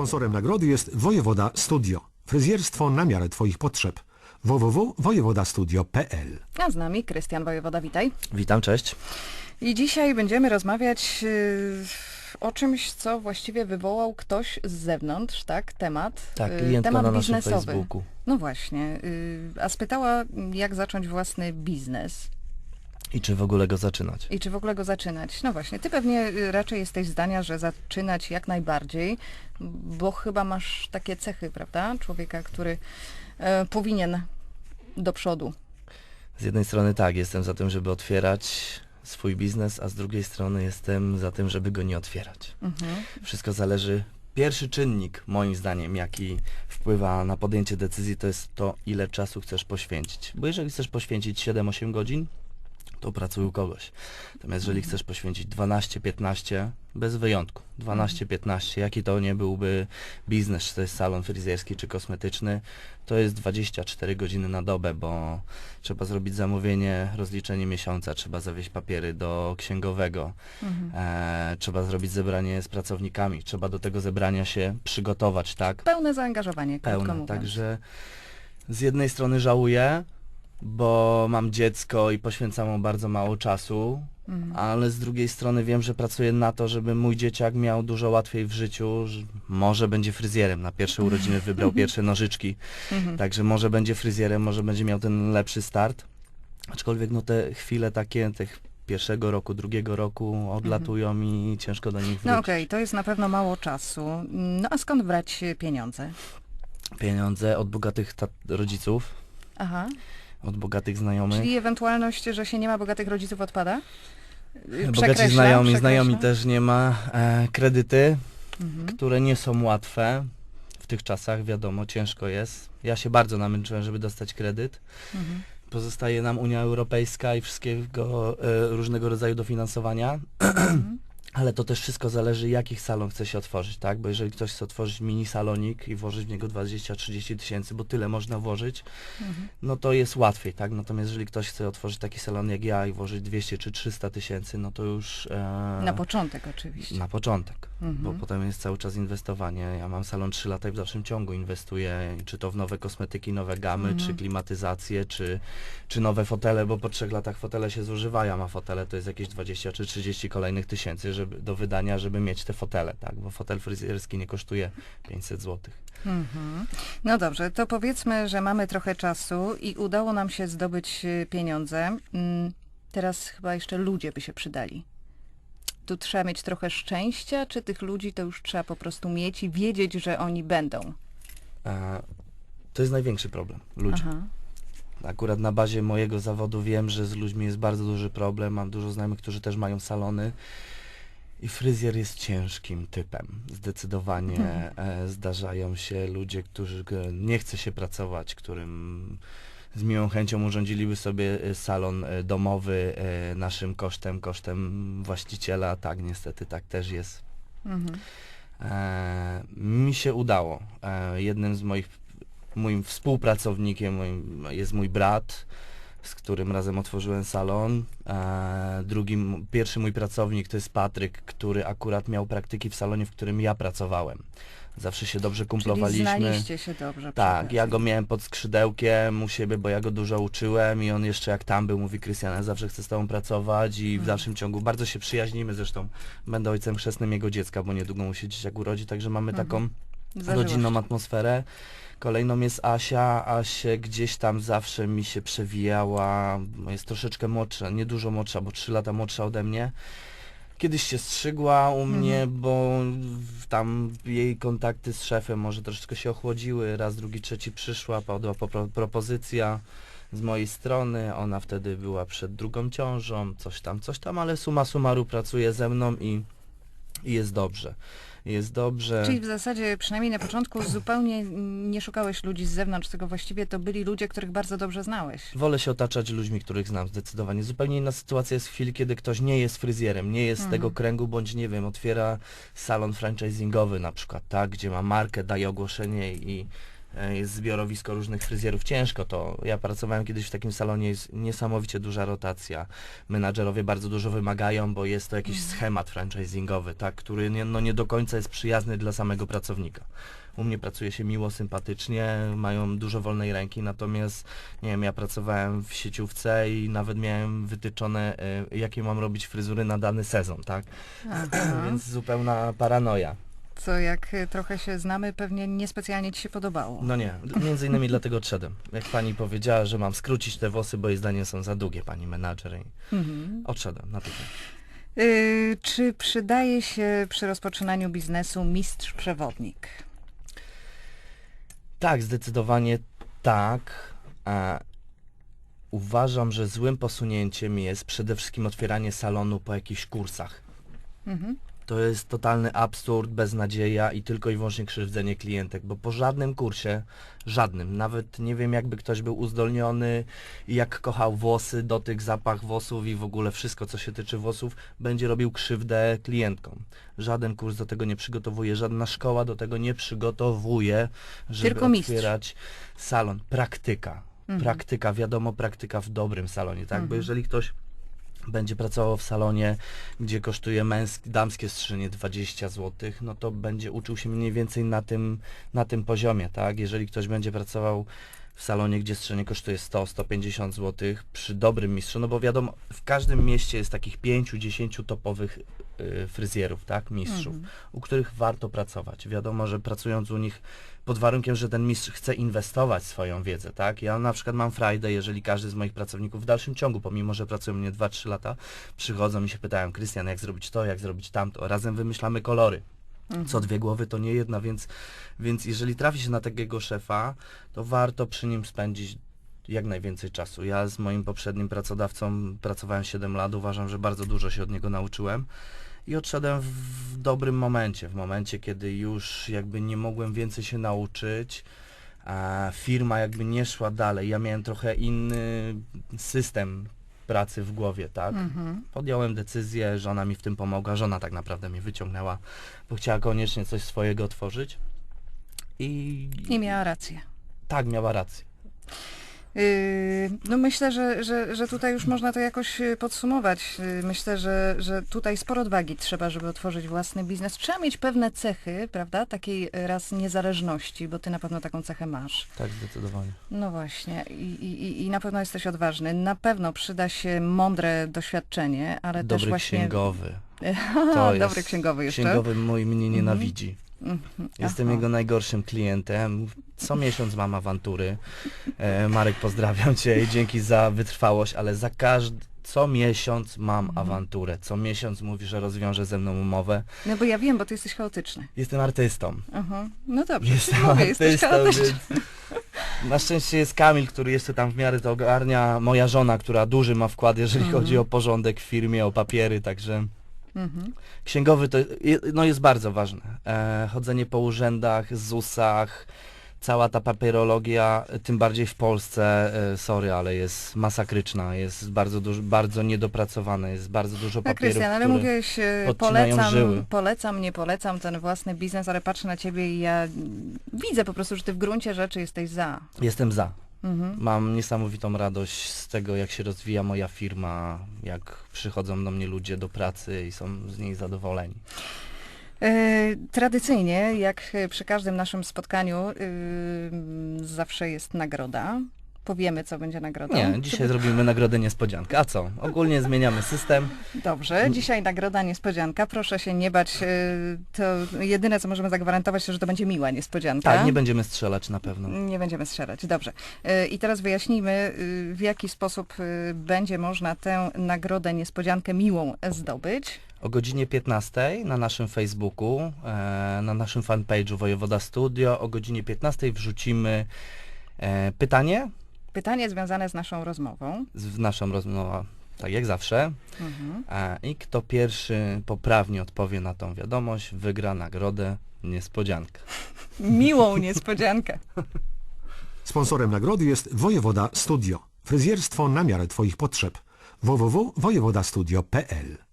Sponsorem nagrody jest Wojewoda Studio. Fryzjerstwo na miarę Twoich potrzeb. www.wojewodastudio.pl A z nami Krystian Wojewoda, witaj. Witam, cześć. I dzisiaj będziemy rozmawiać yy, o czymś, co właściwie wywołał ktoś z zewnątrz, tak? Temat. Tak, klientka temat na naszym biznesowy. Facebooku. No właśnie. Yy, a spytała, jak zacząć własny biznes I czy w ogóle go zaczynać? i czy w ogóle go zaczynać. No właśnie, ty pewnie yy, raczej jesteś zdania, że zaczynać jak najbardziej, bo chyba masz takie cechy, prawda? Człowieka, który e, powinien do przodu. Z jednej strony tak, jestem za tym, żeby otwierać swój biznes, a z drugiej strony jestem za tym, żeby go nie otwierać. Mhm. Wszystko zależy. Pierwszy czynnik, moim zdaniem, jaki wpływa na podjęcie decyzji, to jest to, ile czasu chcesz poświęcić. Bo jeżeli chcesz poświęcić 7-8 godzin, to pracuj u kogoś. Natomiast jeżeli chcesz poświęcić 12-15, bez wyjątku, 12-15, jaki to nie byłby biznes, czy to jest salon fryzjerski, czy kosmetyczny, to jest 24 godziny na dobę, bo trzeba zrobić zamówienie, rozliczenie miesiąca, trzeba zawieźć papiery do księgowego, Mhm. e, trzeba zrobić zebranie z pracownikami, trzeba do tego zebrania się przygotować, tak? Pełne zaangażowanie, Pełne, mówiąc. także z jednej strony żałuję, bo mam dziecko i poświęcam mu bardzo mało czasu, Mhm. ale z drugiej strony wiem, że pracuję na to, żeby mój dzieciak miał dużo łatwiej w życiu, że może będzie fryzjerem, na pierwsze urodziny wybrał pierwsze nożyczki, Mhm. także może będzie fryzjerem, może będzie miał ten lepszy start, aczkolwiek no te chwile takie, tych pierwszego roku, drugiego roku odlatują i ciężko do nich wrócić. No okej, to jest na pewno mało czasu. No a skąd brać pieniądze? Pieniądze od bogatych rodziców, Aha, od bogatych znajomych. czyli ewentualność, że się nie ma bogatych rodziców odpada? Y, Bogaci znajomi, przekreśla? znajomi też nie ma. E, kredyty, Mhm. które nie są łatwe. W tych czasach, wiadomo, ciężko jest. Ja się bardzo namęczyłem, żeby dostać kredyt. Mhm. Pozostaje nam Unia Europejska i wszystkiego e, różnego rodzaju dofinansowania. Mhm. Ale to też wszystko zależy, jaki salon chce się otworzyć, tak? Bo jeżeli ktoś chce otworzyć mini salonik i włożyć w niego 20-30 tysięcy, bo tyle można włożyć, Mhm. no to jest łatwiej, tak? Natomiast jeżeli ktoś chce otworzyć taki salon jak ja i włożyć 200 czy 300 tysięcy, no to już... E, Na początek oczywiście. na początek, Mhm. bo potem jest cały czas inwestowanie. Ja mam salon 3 lata i w dalszym ciągu inwestuję, czy to w nowe kosmetyki, nowe gamy, Mhm. czy klimatyzację, czy, czy nowe fotele, bo po trzech latach fotele się zużywają, a fotele to jest jakieś 20 czy 30 kolejnych tysięcy żeby, do wydania, żeby mieć te fotele, tak? Bo fotel fryzjerski nie kosztuje 500 zł. Mhm. No dobrze, to powiedzmy, że mamy trochę czasu i udało nam się zdobyć e, pieniądze. Mm, Teraz chyba jeszcze ludzie by się przydali. Tu trzeba mieć trochę szczęścia, czy tych ludzi to już trzeba po prostu mieć i wiedzieć, że oni będą? E, to jest największy problem, ludzie. Aha. Akurat na bazie mojego zawodu wiem, że z ludźmi jest bardzo duży problem. Mam dużo znajomych, którzy też mają salony. I fryzjer jest ciężkim typem. Zdecydowanie Mhm. e, zdarzają się ludzie, którzy nie chce się pracować, którym z miłą chęcią urządziliby sobie e, salon e, domowy naszym kosztem, kosztem właściciela. Tak, niestety tak też jest. Mhm. E, mi się udało. E, jednym z moich, moim współpracownikiem moim, jest mój brat, z którym razem otworzyłem salon. E, drugim, pierwszy mój pracownik to jest Patryk, który akurat miał praktyki w salonie, w którym ja pracowałem. Zawsze się dobrze Czyli kumplowaliśmy. znaliście się dobrze. Tak, ja go miałem pod skrzydełkiem u siebie, bo ja go dużo uczyłem i on jeszcze jak tam był, mówi Krystian, ja zawsze chcę z tobą pracować i w Mhm. dalszym ciągu bardzo się przyjaźnimy, zresztą będę ojcem chrzestnym jego dziecka, bo niedługo mu się dzieciak urodzi, także mamy Mhm. taką Zażyłość. rodzinną atmosferę. Kolejną jest Asia, Asia gdzieś tam zawsze mi się przewijała, no jest troszeczkę młodsza, nie dużo młodsza, bo 3 lata młodsza ode mnie. Kiedyś się strzygła u mnie, bo w- tam jej kontakty z szefem może troszeczkę się ochłodziły. Raz, drugi, trzeci przyszła, padła propozycja z mojej strony. Ona wtedy była przed drugą ciążą, coś tam, coś tam, ale suma summarum pracuje ze mną i, i jest dobrze. Jest dobrze. Czyli w zasadzie, przynajmniej na początku, zupełnie nie szukałeś ludzi z zewnątrz, tylko właściwie to byli ludzie, których bardzo dobrze znałeś. Wolę się otaczać ludźmi, których znam zdecydowanie. Zupełnie inna sytuacja jest w chwili, kiedy ktoś nie jest fryzjerem, nie jest z Mhm. tego kręgu, bądź nie wiem, otwiera salon franchisingowy na przykład, tak, gdzie ma markę, daje ogłoszenie i jest zbiorowisko różnych fryzjerów. Ciężko to. Ja pracowałem kiedyś w takim salonie, jest niesamowicie duża rotacja. Menadżerowie bardzo dużo wymagają, bo jest to jakiś schemat franchisingowy, tak, który nie, no nie do końca jest przyjazny dla samego pracownika. U mnie pracuje się miło, sympatycznie, mają dużo wolnej ręki, natomiast nie wiem, ja pracowałem w sieciówce i nawet miałem wytyczone, e, jakie mam robić fryzury na dany sezon, tak? Więc zupełna paranoja. Co jak y, trochę się znamy, pewnie niespecjalnie ci się podobało. No nie, między innymi dlatego odszedłem. Jak pani powiedziała, że mam skrócić te włosy, bo jej zdaniem są za długie, pani menadżer i Mhm. odszedłem natychmiast. Y, czy przydaje się przy rozpoczynaniu biznesu mistrz przewodnik? Tak, zdecydowanie tak. A uważam, że złym posunięciem jest przede wszystkim otwieranie salonu po jakichś kursach. Mhm. To jest totalny absurd, beznadzieja i tylko i wyłącznie krzywdzenie klientek, bo po żadnym kursie, żadnym, nawet nie wiem jakby ktoś był uzdolniony i jak kochał włosy, dotyk, zapach włosów i w ogóle wszystko co się tyczy włosów, będzie robił krzywdę klientkom. Żaden kurs do tego nie przygotowuje, żadna szkoła do tego nie przygotowuje, żeby Tylko mistrz. otwierać salon. Praktyka. Mhm. Praktyka, wiadomo, praktyka w dobrym salonie, tak? Bo Mhm. jeżeli ktoś będzie pracował w salonie, gdzie kosztuje męskie, damskie strzyżenie 20 zł, no to będzie uczył się mniej więcej na tym, na tym poziomie, tak? Jeżeli ktoś będzie pracował w salonie, gdzie strzyżenie kosztuje 100-150 zł przy dobrym mistrzu, no bo wiadomo, w każdym mieście jest takich 5-10 topowych fryzjerów, tak? Mistrzów, Mhm. u których warto pracować. Wiadomo, że pracując u nich pod warunkiem, że ten mistrz chce inwestować swoją wiedzę, tak? Ja na przykład mam frajdę, jeżeli każdy z moich pracowników w dalszym ciągu, pomimo, że pracują mnie 2-3 lata, przychodzą i się pytają, Krystian, jak zrobić to, jak zrobić tamto. Razem wymyślamy kolory. Mhm. Co dwie głowy to nie jedna, więc, więc jeżeli trafi się na takiego szefa, to warto przy nim spędzić jak najwięcej czasu. Ja z moim poprzednim pracodawcą pracowałem 7 lat, uważam, że bardzo dużo się od niego nauczyłem i odszedłem w dobrym momencie, w momencie, kiedy już jakby nie mogłem więcej się nauczyć, a firma jakby nie szła dalej. Ja miałem trochę inny system pracy w głowie, tak? Mhm. Podjąłem decyzję, żona mi w tym pomogła, żona tak naprawdę mnie wyciągnęła, bo chciała koniecznie coś swojego otworzyć. I, I miała rację. tak, miała rację. Yy, No myślę, że, że, że tutaj już można to jakoś y, podsumować. Yy, Myślę, że, że tutaj sporo odwagi trzeba, żeby otworzyć własny biznes. Trzeba mieć pewne cechy, prawda? Takiej y, raz niezależności, bo ty na pewno taką cechę masz. Tak, zdecydowanie. No właśnie. I, i, i- na pewno jesteś odważny. Na pewno przyda się mądre doświadczenie, ale też Dobry właśnie... księgowy. To dobry jest- księgowy jeszcze. Księgowy mój mnie nienawidzi. Mhm. Jestem Aha. jego najgorszym klientem. Co miesiąc mam awantury. E, Marek, pozdrawiam Cię i dzięki za wytrwałość, ale za każdy, co miesiąc mam Mhm. awanturę. Co miesiąc mówi, że rozwiąże ze mną umowę. No bo ja wiem, bo ty jesteś chaotyczny. Jestem artystą. Aha. No dobrze, Jestem mówię, jesteś artystą, chaotyczny. więc... Na szczęście jest Kamil, który jeszcze tam w miarę to ogarnia. Moja żona, która duży ma wkład, jeżeli Mhm. chodzi o porządek w firmie, o papiery, także... Mhm. Księgowy to je- no jest bardzo ważne. E, chodzenie po urzędach, ZUS-ach, cała ta papierologia, tym bardziej w Polsce, e, sorry, ale jest masakryczna, jest bardzo dużo, bardzo niedopracowane, jest bardzo dużo No papierów, Krystian, ale mówiłeś, e, polecam, żyły. polecam, nie polecam ten własny biznes, ale patrzę na ciebie i ja widzę po prostu, że ty w gruncie rzeczy jesteś za. Jestem za. Mhm. Mam niesamowitą radość z tego, jak się rozwija moja firma, jak przychodzą do mnie ludzie do pracy i są z niej zadowoleni. E, tradycyjnie, jak e, przy każdym naszym spotkaniu, zawsze jest nagroda. Powiemy, co będzie nagrodą. Nie, dzisiaj zrobimy nagrodę niespodziankę. A co? Ogólnie zmieniamy system. Dobrze, dzisiaj nagroda niespodzianka. Proszę się nie bać. y, To jedyne, co możemy zagwarantować, to, że to będzie miła niespodzianka. Tak, nie będziemy strzelać na pewno. Nie będziemy strzelać, dobrze. Y, I teraz wyjaśnijmy, w jaki sposób będzie można tę nagrodę niespodziankę miłą zdobyć. O godzinie 15 na naszym Facebooku, e, na naszym fanpage'u Wojewoda Studio, o godzinie 15 wrzucimy e, pytanie Pytanie związane z naszą rozmową. z, w naszą rozmowę, tak jak zawsze. Mhm. E, I kto pierwszy poprawnie odpowie na tą wiadomość, wygra nagrodę niespodziankę. Miłą niespodziankę. Sponsorem nagrody jest Wojewoda Studio. Fryzjerstwo na miarę Twoich potrzeb. www.wojewodastudio.pl